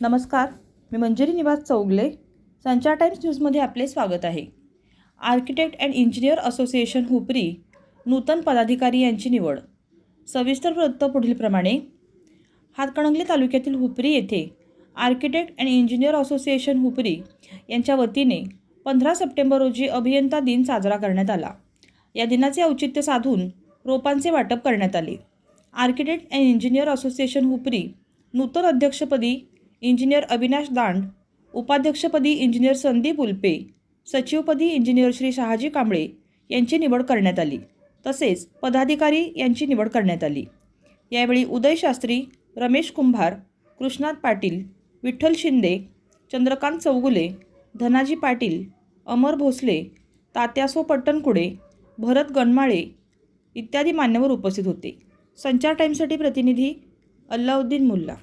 नमस्कार मी मंजिरी निवास चौगले संचार टाइम्स न्यूजमध्ये आपले स्वागत आहे. Architect and engineer association Hupari नूतन पदाधिकारी यांची निवड. सविस्तर वृत्त पुढीलप्रमाणे हातकणंगले तालुक्यातील हुपरी येथे architect and engineer association Hupari यांच्या वतीने पंधरा सप्टेंबर रोजी अभियंता दिन साजरा करण्यात आला. या दिनाचे औचित्य साधून रोपांचे वाटप करण्यात आले. Architect and engineer association Hupari नूतन अध्यक्षपदी इंजिनियर अविनाश दांड उपाध्यक्षपदी इंजिनियर संदीप उल्पे सचिवपदी इंजिनियर श्री शहाजी कांबळे यांची निवड करण्यात आली. तसेच पदाधिकारी यांची निवड करण्यात आली. यावेळी उदय शास्त्री रमेश कुंभार कृष्णात पाटील विठ्ठल शिंदे चंद्रकांत चौगुले धनाजी पाटील अमर भोसले तात्यासो पट्टणकुडे भरत गणमाळे इत्यादी मान्यवर उपस्थित होते. संचार टाईमसाठी प्रतिनिधी अल्लाउद्दीन मुल्ला.